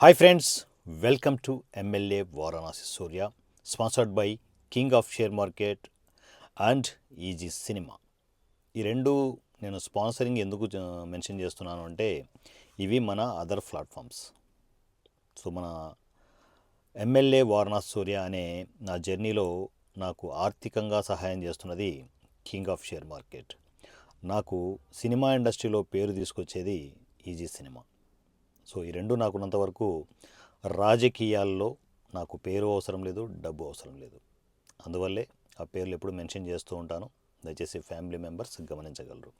Hi friends welcome to MLA Varanasi Surya sponsored by king of share market and easy cinema ఈ రెండు నేను sponsoring ఎందుకు mention చేస్తున్నాను అంటే ఇవి మన అదర్ ప్లాట్ఫామ్స్ సో మన ఎమ్మెల్యే వారణాసి సూర్య అనే నా జర్నీలో నాకు ఆర్థికంగా సహాయం చేస్తున్నది కింగ్ ఆఫ్ షేర్ మార్కెట్ నాకు సినిమా ఇండస్ట్రీలో పేరు తీసుకొచ్చేది ఈజీ సినిమా సో ఈ రెండు నాకున్నంత వరకు రాజకీయాల్లో నాకు పేరు అవసరం లేదు డబ్బు అవసరం లేదు. అందువల్లే ఆ పేర్లు ఎప్పుడు మెన్షన్ చేస్తూ ఉంటాను. దయచేసి ఫ్యామిలీ మెంబర్స్ గమనించగలరు.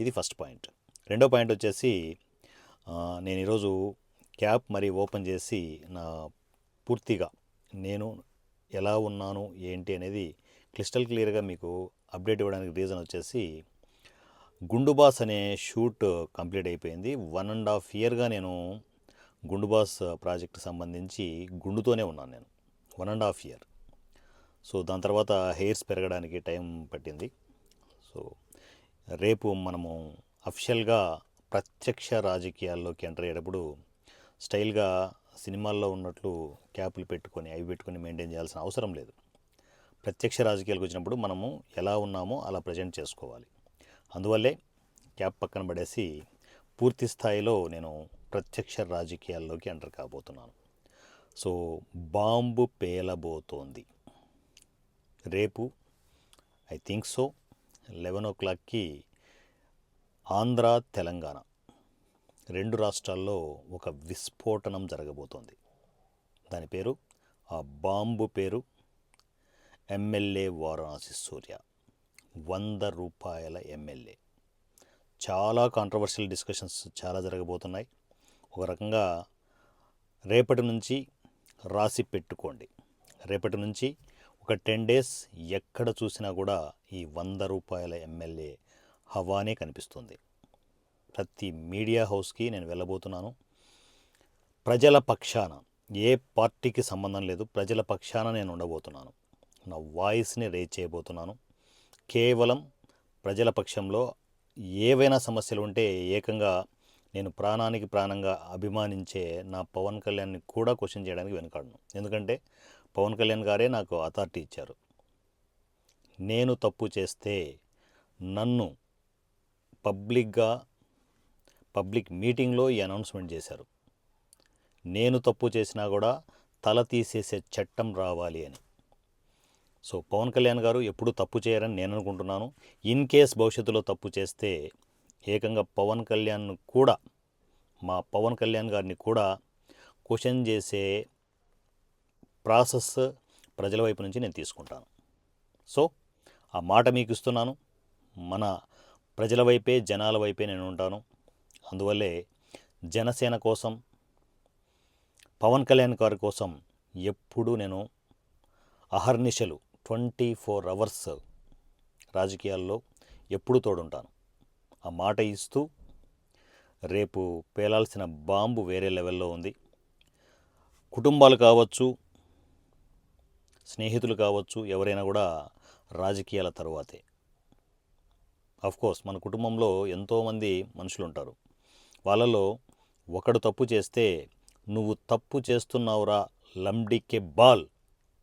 ఇది ఫస్ట్ పాయింట్. రెండో పాయింట్ వచ్చేసి నేను ఈరోజు క్యాప్ మరి ఓపెన్ చేసి నా పూర్తిగా నేను ఎలా ఉన్నాను ఏంటి అనేది క్లిస్టల్ క్లియర్గా మీకు అప్డేట్ ఇవ్వడానికి రీజన్ వచ్చేసి గుండుబాస్ అనే షూట్ కంప్లీట్ అయిపోయింది. వన్ అండ్ హాఫ్ ఇయర్గా నేను గుండుబాస్ ప్రాజెక్ట్ సంబంధించి గుండుతోనే ఉన్నాను నేను. One and half year. So దాని తర్వాత హెయిర్స్ పెరగడానికి టైం పట్టింది. సో రేపు మనము అఫిషియల్గా ప్రత్యక్ష రాజకీయాల్లోకి ఎంటర్ అయ్యేటప్పుడు స్టైల్గా సినిమాల్లో ఉన్నట్లు క్యాపులు పెట్టుకొని అవి పెట్టుకొని మెయింటైన్ చేయాల్సిన అవసరం లేదు. ప్రత్యక్ష రాజకీయాలకు వచ్చినప్పుడు మనము ఎలా ఉన్నామో అలా ప్రజెంట్ చేసుకోవాలి. అందువల్లే క్యాప్ పక్కన పడేసి పూర్తి స్థాయిలో నేను ప్రత్యక్ష రాజకీయాల్లోకి ఎంటర్ కాబోతున్నాను. సో బాంబు పేలబోతోంది. రేపు ఐ థింక్ సో లెవెన్ ఓ క్లాక్కి ఆంధ్ర తెలంగాణ రెండు రాష్ట్రాల్లో ఒక విస్ఫోటనం జరగబోతోంది. దాని పేరు ఆ బాంబు పేరు ఎమ్మెల్యే వారణాసి సూర్య. వంద రూపాయల ఎమ్మెల్యే చాలా కాంట్రవర్షియల్ డిస్కషన్స్ చాలా జరగబోతున్నాయి. ఒక రకంగా రేపటి నుంచి రాసి పెట్టుకోండి. రేపటి నుంచి ఒక టెన్ డేస్ ఎక్కడ చూసినా కూడా ఈ వంద రూపాయల ఎమ్మెల్యే హవానే కనిపిస్తుంది. ప్రతి మీడియా హౌస్కి నేను వెళ్ళబోతున్నాను. ప్రజల పక్షాన ఏ పార్టీకి సంబంధం లేదు ప్రజల పక్షాన నేను ఉండబోతున్నాను. నా వాయిస్ని రేజ్ చేయబోతున్నాను. కేవలం ప్రజల పక్షంలో ఏవైనా సమస్యలు ఉంటే ఏకంగా నేను ప్రాణానికి ప్రాణంగా అభిమానించే నా పవన్ కళ్యాణ్ని కూడా క్వశ్చన్ చేయడానికి వెనుకాడను. ఎందుకంటే పవన్ కళ్యాణ్ గారే నాకు అథారిటీ ఇచ్చారు. నేను తప్పు చేస్తే నన్ను పబ్లిక్గా పబ్లిక్ మీటింగ్లో ఈ అనౌన్స్మెంట్ చేశారు. నేను తప్పు చేసినా కూడా తల తీసేసే చట్టం రావాలి అని. సో పవన్ కళ్యాణ్ గారు ఎప్పుడూ తప్పు చేయరని నేను అనుకుంటున్నాను. ఇన్ కేస్ భవిష్యత్తులో తప్పు చేస్తే ఏకంగా పవన్ కళ్యాణ్ కూడా మా పవన్ కళ్యాణ్ గారిని కూడా క్వశ్చన్ చేసే ప్రాసెస్ ప్రజల వైపు నుంచి నేను తీసుకుంటాను. సో ఆ మాట మీకు ఇస్తున్నాను. మన ప్రజల వైపే జనాల వైపే నేను ఉంటాను. అందువల్లే జనసేన కోసం పవన్ కళ్యాణ్ గారి కోసం ఎప్పుడూ నేను అహర్నిశలు ట్వంటీ ఫోర్ అవర్స్ రాజకీయాల్లో ఎప్పుడు తోడుంటాను. ఆ మాట ఇస్తూ రేపు పేలాల్సిన బాంబు వేరే లెవెల్లో ఉంది. కుటుంబాలు కావచ్చు స్నేహితులు కావచ్చు ఎవరైనా కూడా రాజకీయాల తరువాతే. కోర్స్ మన కుటుంబంలో ఎంతోమంది మనుషులు ఉంటారు వాళ్ళలో ఒకడు తప్పు చేస్తే నువ్వు తప్పు చేస్తున్నావురా లంబ్డికే బాల్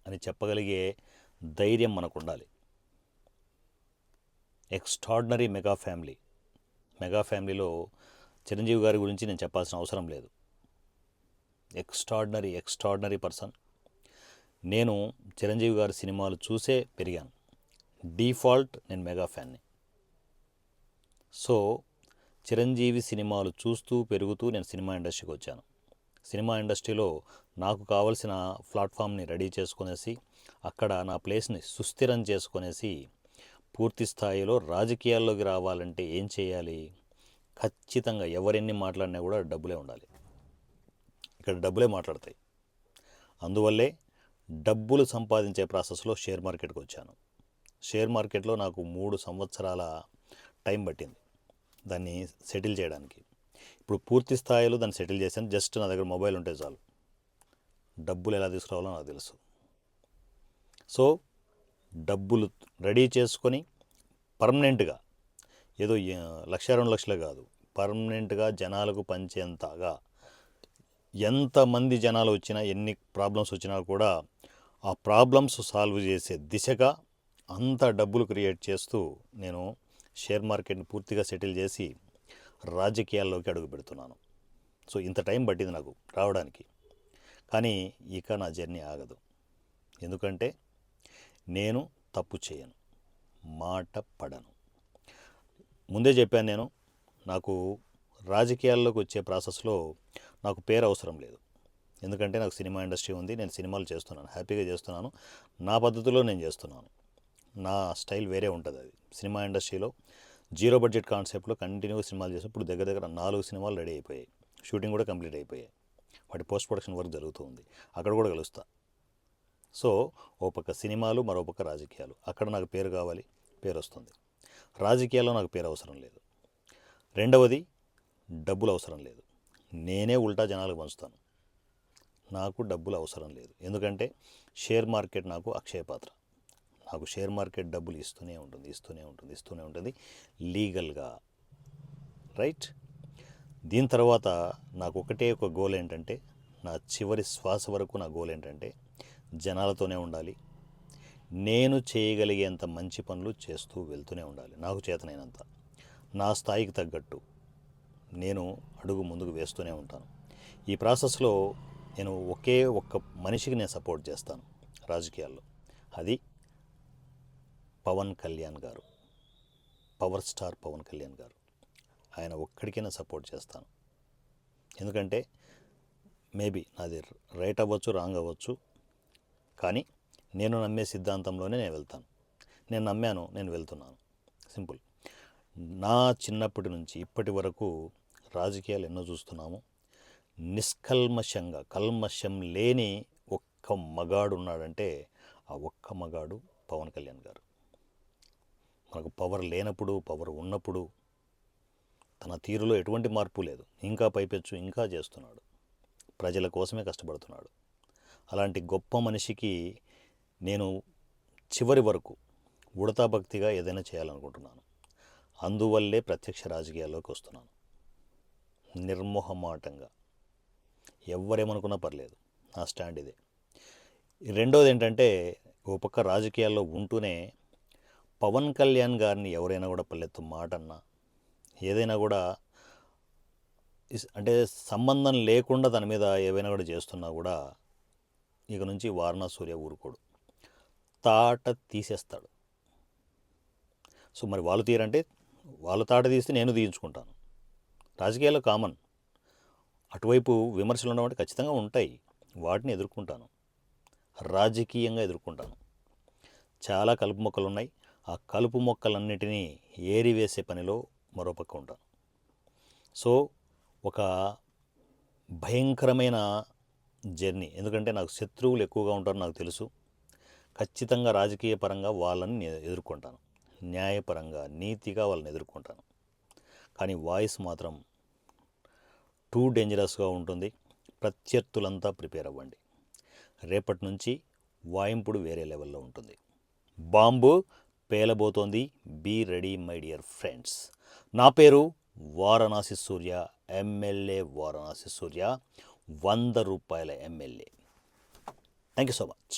అని చెప్పగలిగే ధైర్యం మనకు ఉండాలి ఎక్స్ట్రాడినరీ మెగా ఫ్యామిలీ మెగా ఫ్యామిలీలో చిరంజీవి గారి గురించి నేను చెప్పాల్సిన అవసరం లేదు. ఎక్స్ట్రాడినరీ ఎక్స్ట్రాడినరీ పర్సన్ నేను చిరంజీవి గారి సినిమాలు చూసే పెరిగాను. డీఫాల్ట్ నేను మెగా ఫ్యాన్ని సో చిరంజీవి సినిమాలు చూస్తూ పెరుగుతూ నేను సినిమా ఇండస్ట్రీకి వచ్చాను. సినిమా ఇండస్ట్రీలో నాకు కావలసిన ప్లాట్ఫామ్ని రెడీ చేసుకునేసి అక్కడ నా ప్లేస్ని సుస్థిరం చేసుకునేసి పూర్తి స్థాయిలో రాజకీయాల్లోకి రావాలంటే ఏం చేయాలి? ఖచ్చితంగా ఎవరెన్ని మాట్లాడినా కూడా డబ్బులే ఉండాలి. ఇక్కడ డబ్బులే మాట్లాడతాయి. అందువల్లే డబ్బులు సంపాదించే ప్రాసెస్లో షేర్ మార్కెట్కి వచ్చాను. షేర్ మార్కెట్లో నాకు మూడు సంవత్సరాల టైం పట్టింది దాన్ని సెటిల్ చేయడానికి. ఇప్పుడు పూర్తి స్థాయిలో దాన్ని సెటిల్ చేశాను. జస్ట్ నా దగ్గర మొబైల్ ఉంటే చాలు. డబ్బులు ఎలా తీసుకురావాలో నాకు తెలుసు. సో డబ్బులు రెడీ చేసుకొని పర్మనెంట్గా ఏదో లక్ష రెండు లక్షలే కాదు పర్మనెంట్గా జనాలకు పంచేంతగా ఎంతమంది జనాలు వచ్చినా ఎన్ని ప్రాబ్లమ్స్ వచ్చినా కూడా ఆ ప్రాబ్లమ్స్ సాల్వ్ చేసే దిశగా అంత డబ్బులు క్రియేట్ చేస్తూ నేను షేర్ మార్కెట్ని పూర్తిగా సెటిల్ చేసి రాజకీయాల్లోకి అడుగు పెడుతున్నాను. సో ఇంత టైం పట్టింది నాకు రావడానికి. కానీ ఇక నా జర్నీ ఆగదు. ఎందుకంటే నేను తప్పు చేయను మాట పడను. ముందే చెప్పాను నేను నాకు రాజకీయాల్లోకి వచ్చే ప్రాసెస్లో నాకు పేరు అవసరం లేదు. ఎందుకంటే నాకు సినిమా ఇండస్ట్రీ ఉంది నేను సినిమాలు చేస్తున్నాను హ్యాపీగా చేస్తున్నాను. నా పద్ధతిలో నేను చేస్తున్నాను. నా స్టైల్ వేరే ఉంటుంది అది. సినిమా ఇండస్ట్రీలో జీరో బడ్జెట్ కాన్సెప్ట్లో కంటిన్యూగా సినిమాలు చేసి ఇప్పుడు దగ్గర దగ్గర నాలుగు సినిమాలు రెడీ అయిపోయాయి. షూటింగ్ కూడా కంప్లీట్ అయిపోయాయి. వాటి పోస్ట్ ప్రొడక్షన్ వర్క్ జరుగుతూ ఉంది. అక్కడ కూడా కలుస్తా. సో ఓ పక్క సినిమాలు మరో పక్క రాజకీయాలు. అక్కడ నాకు పేరు కావాలి పేరు వస్తుంది రాజకీయాల్లో నాకు పేరు అవసరం లేదు. రెండవది డబ్బులు అవసరం లేదు. నేనే ఉల్టా జనాలకు పంచుతాను. నాకు డబ్బులు అవసరం లేదు. ఎందుకంటే షేర్ మార్కెట్ నాకు అక్షయ పాత్ర. నాకు షేర్ మార్కెట్ డబ్బులు ఇస్తూనే ఉంటుంది ఇస్తూనే ఉంటుంది ఇస్తూనే ఉంటుంది. లీగల్గా. రైట్? దీని తర్వాత నాకు ఒకటే ఒక గోల్ ఏంటంటే నా చివరి శ్వాస వరకు నా గోల్ ఏంటంటే జనాలతోనే ఉండాలి. నేను చేయగలిగేంత మంచి పనులు చేస్తూ వెళ్తూనే ఉండాలి. నాకు చేతనైనంత. నా స్థాయికి తగ్గట్టు నేను అడుగు ముందుకు వేస్తూనే ఉంటాను. ఈ ప్రాసెస్లో నేను ఒకే ఒక్క మనిషికి నేను సపోర్ట్ చేస్తాను రాజకీయాల్లో. అది పవన్ కళ్యాణ్ గారు. పవర్ స్టార్ పవన్ కళ్యాణ్ గారు. ఆయన ఒక్కడికైనా సపోర్ట్ చేస్తాను. ఎందుకంటే మేబీ నాది రైట్ అవ్వచ్చు రాంగ్ అవ్వచ్చు కానీ నేను నమ్మే సిద్ధాంతంలోనే నేను వెళ్తాను. నేను నమ్మాను నేను వెళ్తున్నాను. సింపుల్. నా చిన్నప్పటి నుంచి ఇప్పటి వరకు రాజకీయాలు ఎన్నో చూస్తున్నాము. నిష్కల్మషంగా కల్మషం లేని ఒక్క మగాడు ఉన్నాడంటే ఆ ఒక్క మగాడు పవన్ కళ్యాణ్ గారు. మనకు పవర్ లేనప్పుడు పవర్ ఉన్నప్పుడు తన తీరులో ఎటువంటి మార్పు లేదు. ఇంకా పైపెచ్చు ఇంకా చేస్తున్నాడు. ప్రజల కోసమే కష్టపడుతున్నాడు. అలాంటి గొప్ప మనిషికి నేను చివరి వరకు ఉడతా భక్తిగా ఏదైనా చేయాలనుకుంటున్నాను. అందువల్లే ప్రత్యక్ష రాజకీయాల్లోకి వస్తున్నాను. నిర్మోహమాటంగా. ఎవరేమనుకున్నా పర్లేదు నా స్టాండ్ ఇదే. రెండోది ఏంటంటే ఓ పక్క రాజకీయాల్లో ఉంటూనే పవన్ కళ్యాణ్ గారిని ఎవరైనా కూడా పల్లెత్తు మాట అన్నా ఏదైనా కూడా అంటే సంబంధం లేకుండా దాని మీద ఏవైనా కూడా చేస్తున్నా కూడా ఇక నుంచి వారణాసూర్య ఊరుకోడు. తాట తీసేస్తాడు. సో మరి వాళ్ళు తీరంటే వాళ్ళు తాట తీస్తే నేను తీయించుకుంటాను. రాజకీయాల్లో కామన్. అటువైపు విమర్శలు ఉండవంటే ఖచ్చితంగా ఉంటాయి. వాటిని ఎదుర్కొంటాను. రాజకీయంగా ఎదుర్కొంటాను. చాలా కలుపు మొక్కలు ఉన్నాయి. ఆ కలుపు మొక్కలన్నిటినీ ఏరివేసే పనిలో మరో పక్క ఉంటాను. సో ఒక భయంకరమైన జర్నీ. ఎందుకంటే నాకు శత్రువులు ఎక్కువగా ఉంటారు నాకు తెలుసు. ఖచ్చితంగా రాజకీయ పరంగా వాళ్ళని నేను ఎదుర్కొంటాను. న్యాయపరంగా నీతిగా వాళ్ళని ఎదుర్కొంటాను. కానీ వాయిస్ మాత్రం టూ డేంజరస్గా ఉంటుంది. ప్రత్యర్థులంతా ప్రిపేర్ అవ్వండి. రేపటి నుంచి వాయింపుడు వేరే లెవెల్లో ఉంటుంది. Bomb పేలబోతోంది. Be ready my dear friends. నా పేరు వారణాసి సూర్య ఎమ్మెల్యే వారణాసి సూర్య. వంద రూపాయల MLA. Thank you so much